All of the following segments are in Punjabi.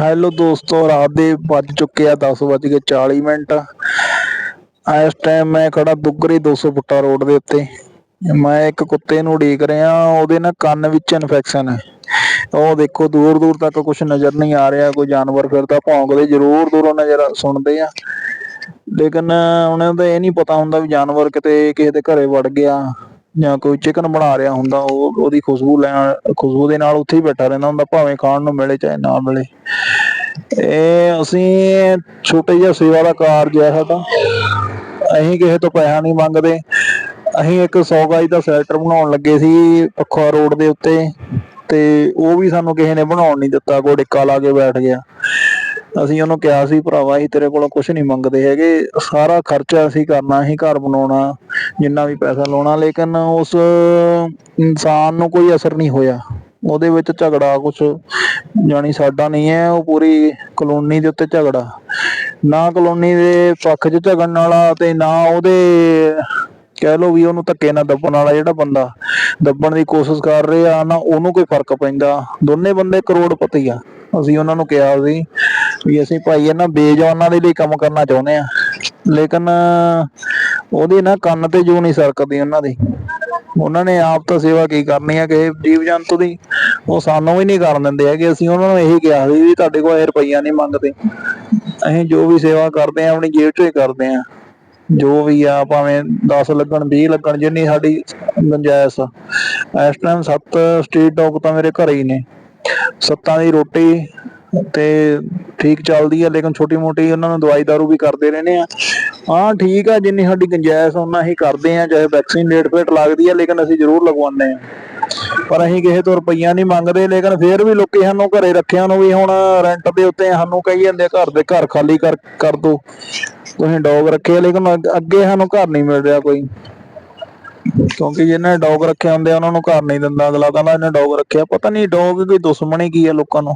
ਹੈਲੋ ਦੋਸਤੋ, ਰਾਤ ਦੇ ਵੱਜ ਚੁੱਕੇ ਆ 10 ਵੱਜ ਕੇ 40 ਮਿੰਟ। ਇਸ ਟਾਈਮ ਮੈਂ ਖੜਾ ਦੁੱਗਰੀ 200 ਫੁੱਟਾ ਰੋਡ ਦੇ ਉੱਤੇ। ਮੈਂ ਇੱਕ ਕੁੱਤੇ ਨੂੰ ਉਡੀਕ ਰਿਹਾ, ਉਹਦੇ ਨਾ ਕੰਨ ਵਿੱਚ ਇਨਫੈਕਸ਼ਨ ਹੈ। ਉਹ ਦੇਖੋ, ਦੂਰ ਦੂਰ ਤੱਕ ਕੁਝ ਨਜ਼ਰ ਨਹੀਂ ਆ ਰਿਹਾ, ਕੋਈ ਜਾਨਵਰ ਫਿਰਦਾ, ਭੌਂਕਦੇ ਜ਼ਰੂਰ ਦੂਰੋਂ ਨਜ਼ਰ ਸੁਣਦੇ ਆ। ਲੇਕਿਨ ਉਹਨਾਂ ਦਾ ਇਹ ਨਹੀਂ ਪਤਾ ਹੁੰਦਾ ਵੀ ਜਾਨਵਰ ਕਿਤੇ, ਕਿਸੇ ਦੇ ਘਰੇ ਵੜ ਗਿਆ। ਜਾਂ ਕੋਈ ਚਿਕਨ ਬਣਾ ਰਿਹਾ ਹੁੰਦਾ, ਉਹ ਉਹਦੀ ਖੁਸ਼ਬੂ ਲੈਣ, ਖੁਸ਼ਬੂ ਦੇ ਨਾਲ ਉੱਥੇ ਹੀ ਬੈਠਾ ਰਹਿੰਦਾ ਹੁੰਦਾ, ਭਾਵੇਂ ਖਾਣ ਨੂੰ ਮਿਲੇ ਚਾਹੇ ਨਾ ਮਿਲੇ। ਇਹ ਅਸੀਂ ਛੋਟੇ ਜਿਹਾ ਸੇਵਾ ਦਾ ਕਾਰਜ ਹੈ ਸਾਡਾ। ਅਸੀਂ ਕਿਸੇ ਤੋਂ ਪੈਸਾ ਨਹੀਂ ਮੰਗਦੇ। ਅਸੀਂ ਇੱਕ 100 ਗਜ ਦਾ ਸ਼ੈਲਟਰ ਬਣਾਉਣ ਲੱਗੇ ਸੀ ਪੱਖਾ ਰੋਡ ਦੇ ਉੱਤੇ, ਤੇ ਉਹ ਵੀ ਸਾਨੂੰ ਕਿਸੇ ਨੇ ਬਣਾਉਣ ਨਹੀਂ ਦਿੱਤਾ ਕੋਈ ਡਿੱਕਾ ਲਾ ਕੇ ਬੈਠ ਗਿਆ। ਅਸੀਂ ਉਹਨੂੰ ਕਿਹਾ ਸੀ, ਭਰਾਵਾ, ਅਸੀਂ ਤੇਰੇ ਕੋਲੋਂ ਕੁਝ ਨਹੀਂ ਮੰਗਦੇ ਹੈਗੇ। ਸਾਰਾ ਖਰਚਾ ਅਸੀਂ ਕਰਨਾ ਹੀ ਘਰ ਬਣਾਉਣਾ, ਜਿੰਨਾ ਵੀ ਪੈਸਾ ਲਾਉਣਾ। ਲੇਕਿਨ ਉਸ ਇਨਸਾਨ ਨੂੰ ਕੋਈ ਅਸਰ ਨਹੀਂ ਹੋਇਆ। ਉਹਦੇ ਵਿੱਚ ਝਗੜਾ ਕੁਛ ਜਾਣੀ ਸਾਡਾ ਨਹੀਂ ਹੈ, ਉਹ ਪੂਰੀ ਕਲੋਨੀ ਦੇ ਉੱਤੇ ਝਗੜਾ। ਨਾ ਕਲੋਨੀ ਦੇ ਪੱਖ 'ਚ ਝਗੜਨ ਵਾਲਾ ਤੇ ਨਾ ਉਹਦੇ ਕਹਿ ਲੋ ਵੀ ਉਹਨੂੰ ਧੱਕੇ ਨਾਲ ਦੱਬਣ ਵਾਲਾ ਜਿਹੜਾ ਬੰਦਾ ਦੱਬਣ ਦੀ ਕੋਸ਼ਿਸ਼ ਕਰ ਰਿਹਾ, ਨਾ ਉਹਨੂੰ ਕੋਈ ਫ਼ਰਕ ਪੈਂਦਾ। ਦੋਨੇ ਬੰਦੇ ਕਰੋੜਪਤੀ ਆ। ਅਸੀਂ ਉਹਨਾਂ ਨੂੰ ਕਿਹਾ ਸੀ ਵੀ ਅਸੀਂ ਭਾਈ ਇਹਨਾਂ ਬੇਜਵਾਨਾਂ ਦੇ ਲਈ ਕੰਮ ਕਰਨਾ ਚਾਹੁੰਦੇ ਆ ਲੇਕਿਨ ਉਹਦੇ ਨਾ ਕੰਨ ਤੇ ਜੂ ਨਹੀਂ ਸਰਕਦੀ ਉਹਨਾਂ ਦੀ। ਉਹਨਾਂ ਨੇ ਆਪ ਤਾਂ ਸੇਵਾ ਕੀ ਕਰਨੀ ਆ ਕਿ ਜੀਵ ਜੰਤੂ ਦੀ। ਉਹ ਸਾਨੂੰ ਵੀ ਨਹੀਂ ਕਰਨ ਦਿੰਦੇ ਹੈਗੇ। ਅਸੀਂ ਉਹਨਾਂ ਨੂੰ ਇਹੀ ਕਿਹਾ ਸੀ ਵੀ ਤੁਹਾਡੇ ਕੋਲ ਇਹ ਰੁਪਈਆ ਨਹੀਂ ਮੰਗਦੇ। ਅਸੀਂ ਜੋ ਵੀ ਸੇਵਾ ਕਰਦੇ ਆ ਆਪਣੀ ਜੇਬ ਚੋਂ ਹੀ ਕਰਦੇ ਆ ਜੋ ਵੀ ਆ, ਭਾਵੇਂ 10 ਲੱਗਣ 20 ਲੱਗਣ, ਜਿੰਨੀ ਸਾਡੀ ਗੁੰਜਾਇਸ਼ ਆ। ਇਸ ਟਾਈਮ 7 ਸਟਰੀਟ ਡੌਗ ਤਾਂ ਮੇਰੇ ਘਰੇ ਹੀ ਨੇ। ਸੱਤਾਂ ਦੀ ਰੋਟੀ ਤੇ ਠੀਕ ਚੱਲਦੀ ਆ, ਲੇਕਿਨ ਛੋਟੀ ਮੋਟੀ ਉਹਨਾਂ ਨੂੰ ਦਵਾਈ ਦਾਰੂ ਵੀ ਕਰਦੇ ਰਹਿੰਦੇ ਆ। ਹਾਂ, ਠੀਕ ਆ, ਜਿੰਨੀ ਸਾਡੀ ਗੁੰਜਾਇਸ਼ ਉਹਨਾਂ ਹੀ ਕਰਦੇ ਆ, ਚਾਹੇ ਵੈਕਸੀਨ ਲੇਟ ਫੇਟ ਲੱਗਦੀ ਆ, ਲੇਕਿਨ ਅਸੀਂ ਜ਼ਰੂਰ ਲਗਵਾਉਂਦੇ ਆ। ਪਰ ਅਸੀਂ ਕਿਸੇ ਤੋਂ ਰੁਪਈਆ ਨਹੀਂ ਮੰਗਦੇ, ਲੇਕਿਨ ਫੇਰ ਵੀ ਲੋਕੀ ਸਾਨੂੰ ਘਰੇ ਰੱਖਿਆ ਨੂੰ ਵੀ ਹੁਣ ਰੈਂਟ ਦੇ ਉੱਤੇ ਸਾਨੂੰ ਕਹੀ ਜਾਂਦੇ ਘਰ ਦੇ ਘਰ ਖਾਲੀ ਕਰ ਕਰ ਦੋ। ਤੁਸੀਂ ਡੌਗ ਰੱਖੇ ਲੇਕਿਨ ਅੱਗੇ ਸਾਨੂੰ ਘਰ ਨਹੀਂ ਮਿਲ ਰਿਹਾ ਕੋਈ। ਕਿਉਂਕਿ ਜਿਹਨੇ ਡੌਗ ਰੱਖੇ ਹੁੰਦੇ ਆ, ਉਹਨਾਂ ਨੂੰ ਘਰ ਨਹੀਂ ਦਿੰਦਾ ਅਗਲਾ, ਕਹਿੰਦਾ ਇਹਨੇ ਡੌਗ ਰੱਖਿਆ। ਪਤਾ ਨਹੀਂ ਡੌਗ ਕੋਈ ਦੁਸ਼ਮਣੀ ਕੀ ਆ ਲੋਕਾਂ ਨੂੰ।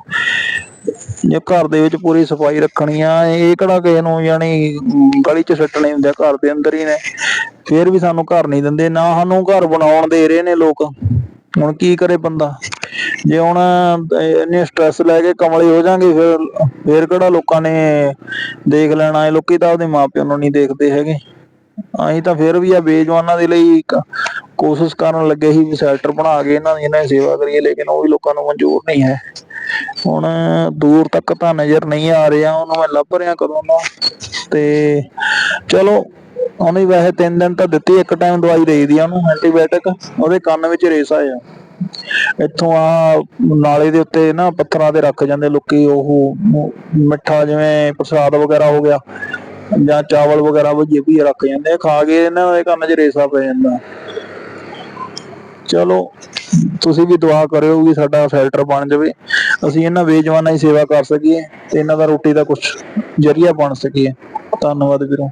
ਜੇ ਘਰ ਦੇ ਵਿੱਚ ਪੂਰੀ ਸਫ਼ਾਈ ਰੱਖਣੀ ਆ, ਇਹ ਕਿਹੜਾ ਕਿਸੇ ਨੂੰ ਯਾਨੀ ਗਲੀ 'ਚ ਸੱਟਣੇ ਹੁੰਦੇ ਘਰ ਦੇ ਅੰਦਰ ਹੀ ਨੇ। ਫੇਰ ਵੀ ਸਾਨੂੰ ਘਰ ਨਹੀਂ ਦਿੰਦੇ, ਨਾ ਸਾਨੂੰ ਘਰ ਬਣਾਉਣ ਦੇ ਰਹੇ ਨੇ ਲੋਕ। ਹੁਣ ਕੀ ਕਰੇ ਬੰਦਾ? ਜੇ ਹੁਣ ਇੰਨੇ ਸਟ੍ਰੈਸ ਲੈ ਕੇ ਕਮਲੇ ਹੋ ਜਾਾਂਗੇ ਫਿਰ, ਫੇਰ ਕਿਹੜਾ ਲੋਕਾਂ ਨੇ ਦੇਖ ਲੈਣਾ? ਇਹ ਲੋਕੀ ਤਾਂ ਆਪਦੇ ਮਾਪਿਆਂ ਨੂੰ ਨਹੀਂ ਦੇਖਦੇ ਹੈਗੇ। ਅਸੀਂ ਤਾਂ ਫਿਰ ਵੀ ਆ ਬੇਜਵਾਨਾਂ ਦੇ ਲਈ ਕੋਸ਼ਿਸ਼ ਕਰਨ ਲੱਗੇ ਸੀ ਵੀ ਸ਼ੈਲਟਰ ਬਣਾ ਕੇ ਇਹਨਾਂ ਦੀ ਇਹਨਾਂ ਦੀ ਸੇਵਾ ਕਰੀਏ, ਲੇਕਿਨ ਉਹ ਵੀ ਲੋਕਾਂ ਨੂੰ ਮਨਜ਼ੂਰ ਨਹੀਂ ਹੈ। ਹੁਣ ਦੂਰ ਤੱਕ ਤਾਂ ਨਜ਼ਰ ਨਹੀਂ ਆ ਰਿਹਾ, ਉਹਨੂੰ ਮੈਂ ਲੱਭ ਰਿਹਾ ਕਦੋਂ ਦਾ। ਤੇ ਚਲੋ, ਉਹਨੇ ਵੈਸੇ 3 ਦਿਨ ਤਾਂ ਦਿੱਤੀ, ਇੱਕ ਟਾਈਮ ਦਵਾਈ ਦੇਈਦੀ ਆ ਉਹਨੂੰ ਐਂਟੀਬਾਇਓਟਿਕ ਉਹਦੇ ਕੰਨ ਵਿੱਚ ਰੇਸਾ ਆ। ਇੱਥੋਂ ਆ ਨਾਲੇ ਦੇ ਉੱਤੇ ਨਾ ਪੱਥਰਾਂ ਤੇ ਰੱਖ ਜਾਂਦੇ ਲੋਕੀ, ਉਹ ਮਿੱਠਾ ਜਿਵੇਂ ਪ੍ਰਸਾਦ ਵਗੈਰਾ ਹੋ ਗਿਆ, ਜਾਂ ਚਾਵਲ ਵਗੈਰਾ ਵੀ ਵੀ ਰੱਖ ਜਾਂਦੇ ਖਾ ਕੇ ਇਹਨਾਂ ਦੇ ਕੰਨ 'ਚ ਰੇਸਾ ਪੈ ਜਾਂਦਾ। ਚਲੋ, ਤੁਸੀਂ ਵੀ ਦੁਆ ਕਰਿਓ ਵੀ ਸਾਡਾ ਫਿਲਟਰ ਬਣ ਜਾਵੇ। ਅਸੀਂ ਇਹਨਾਂ ਬੇਜਵਾਨਾਂ ਦੀ ਸੇਵਾ ਕਰ ਸਕੀਏ ਤੇ ਇਹਨਾਂ ਦਾ ਰੋਟੀ ਦਾ ਕੁਝ ਜਰੀਆ ਬਣ ਸਕੀਏ। ਧੰਨਵਾਦ ਵੀਰੋ।